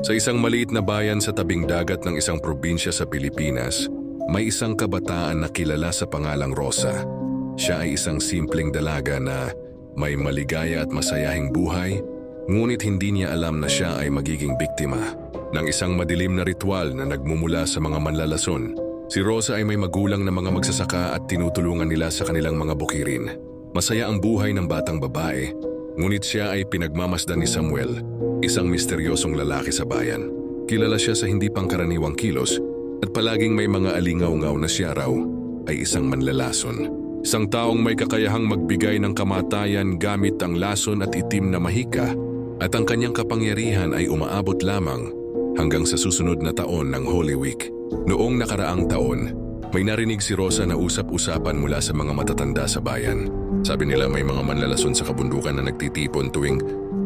Sa isang maliit na bayan sa tabing dagat ng isang probinsya sa Pilipinas, may isang kabataan na kilala sa pangalang Rosa. Siya ay isang simpleng dalaga na may maligaya at masayahing buhay, ngunit hindi niya alam na siya ay magiging biktima ng isang madilim na ritual na nagmumula sa mga manlalason. Si Rosa ay may magulang na mga magsasaka at tinutulungan nila sa kanilang mga bukirin. Masaya ang buhay ng batang babae, ngunit siya ay pinagmamasdan ni Samuel, isang misteryosong lalaki sa bayan. Kilala siya sa hindi pangkaraniwang kilos at palaging may mga alingaw-ngaw na siya raw ay isang manlalason. Isang taong may kakayahang magbigay ng kamatayan gamit ang lason at itim na mahika at ang kanyang kapangyarihan ay umaabot lamang hanggang sa susunod na taon ng Holy Week. Noong nakaraang taon, may narinig si Rosa na usap-usapan mula sa mga matatanda sa bayan. Sabi nila may mga manlalason sa kabundukan na nagtitipon tuwing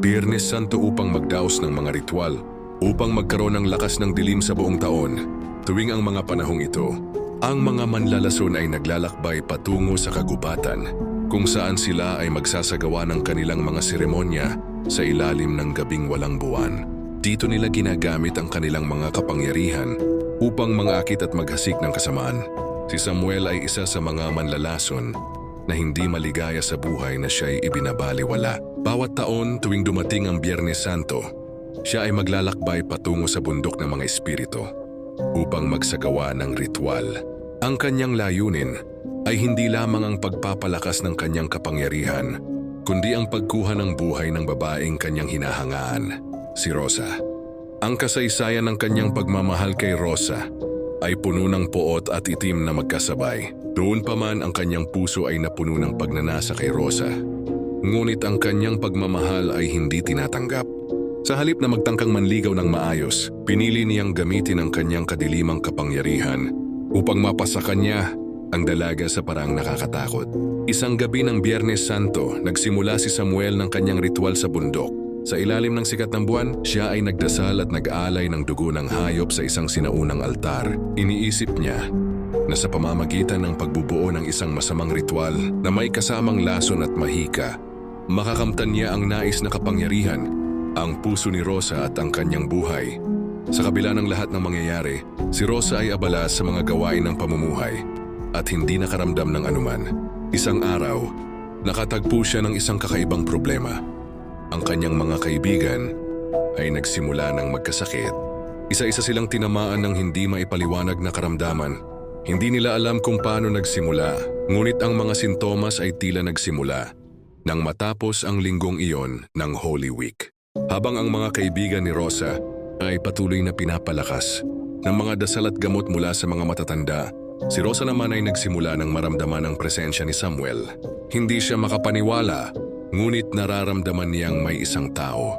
Biyernes Santo upang magdaos ng mga ritual, upang magkaroon ng lakas ng dilim sa buong taon. Tuwing ang mga panahong ito, ang mga manlalason ay naglalakbay patungo sa kagubatan, kung saan sila ay magsasagawa ng kanilang mga seremonya sa ilalim ng gabing walang buwan. Dito nila ginagamit ang kanilang mga kapangyarihan upang mangakit at maghasik ng kasamaan. Si Samuel ay isa sa mga manlalason na hindi maligaya sa buhay na siya ay ibinabaliwala. Bawat taon tuwing dumating ang Biyernes Santo, siya ay maglalakbay patungo sa bundok ng mga espiritu upang magsagawa ng ritual. Ang kanyang layunin ay hindi lamang ang pagpapalakas ng kanyang kapangyarihan, kundi ang pagkuha ng buhay ng babaeng kanyang hinahangaan, si Rosa. Ang kasaysayan ng kanyang pagmamahal kay Rosa ay puno ng poot at itim na magkasabay. Doon pa man ang kanyang puso ay napuno ng pagnanasa kay Rosa. Ngunit ang kanyang pagmamahal ay hindi tinatanggap. Sa halip na magtangkang manligaw ng maayos, pinili niyang gamitin ang kanyang kadilimang kapangyarihan upang mapasa kanya ang dalaga sa parang nakakatakot. Isang gabi ng Biyernes Santo, nagsimula si Samuel ng kanyang ritual sa bundok. Sa ilalim ng sikat ng buwan, siya ay nagdasal at nag-aalay ng dugo ng hayop sa isang sinaunang altar. Iniisip niya na sa pamamagitan ng pagbubuo ng isang masamang ritual na may kasamang lason at mahika, makakamtan niya ang nais na kapangyarihan, ang puso ni Rosa at ang kanyang buhay. Sa kabila ng lahat ng mangyayari, si Rosa ay abala sa mga gawain ng pamumuhay at hindi nakaramdam ng anuman. Isang araw, nakatagpo siya ng isang kakaibang problema. Ang kanyang mga kaibigan ay nagsimula ng magkasakit. Isa-isa silang tinamaan ng hindi maipaliwanag na karamdaman. Hindi nila alam kung paano nagsimula, ngunit ang mga sintomas ay tila nagsimula nang matapos ang linggong iyon ng Holy Week. Habang ang mga kaibigan ni Rosa ay patuloy na pinapalakas ng mga dasal at gamot mula sa mga matatanda, si Rosa naman ay nagsimula ng maramdaman ang presensya ni Samuel. Hindi siya makapaniwala, ngunit nararamdaman niyang may isang tao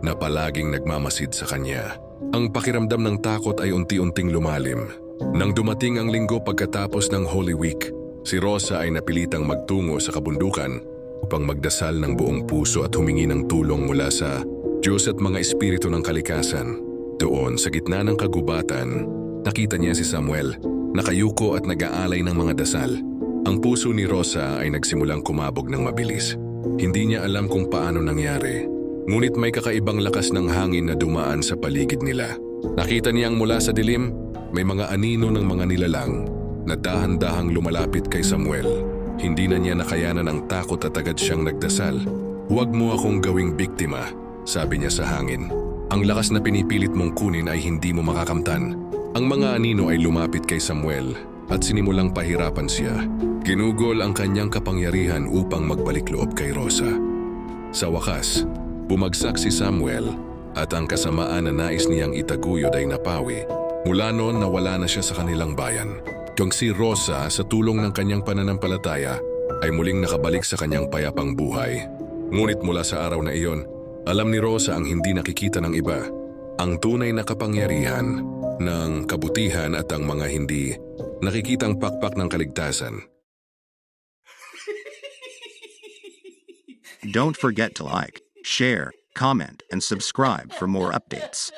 na palaging nagmamasid sa kanya. Ang pakiramdam ng takot ay unti-unting lumalim. Nang dumating ang linggo pagkatapos ng Holy Week, si Rosa ay napilitang magtungo sa kabundukan upang magdasal ng buong puso at humingi ng tulong mula sa Diyos at mga espiritu ng kalikasan. Doon, sa gitna ng kagubatan, nakita niya si Samuel, nakayuko at nag-aalay ng mga dasal. Ang puso ni Rosa ay nagsimulang kumabog ng mabilis. Hindi niya alam kung paano nangyari, ngunit may kakaibang lakas ng hangin na dumaan sa paligid nila. Nakita niyang mula sa dilim, may mga anino ng mga nilalang na dahan-dahang lumalapit kay Samuel. Hindi na niya nakayanan ang takot at agad siyang nagdasal. Huwag mo akong gawing biktima, sabi niya sa hangin. Ang lakas na pinipilit mong kunin ay hindi mo makakamtan. Ang mga anino ay lumapit kay Samuel at sinimulang pahirapan siya. Ginugol ang kanyang kapangyarihan upang magbalik loob kay Rosa. Sa wakas, bumagsak si Samuel at ang kasamaan na nais niyang itaguyod ay napawi. Mula noon nawala na siya sa kanilang bayan. Kung si Rosa sa tulong ng kanyang pananampalataya ay muling nakabalik sa kanyang payapang buhay. Ngunit mula sa araw na iyon, alam ni Rosa ang hindi nakikita ng iba, ang tunay na kapangyarihan ng kabutihan at ang mga hindi nakikitang pakpak ng kaligtasan. Don't forget to like, share, comment, and subscribe for more updates.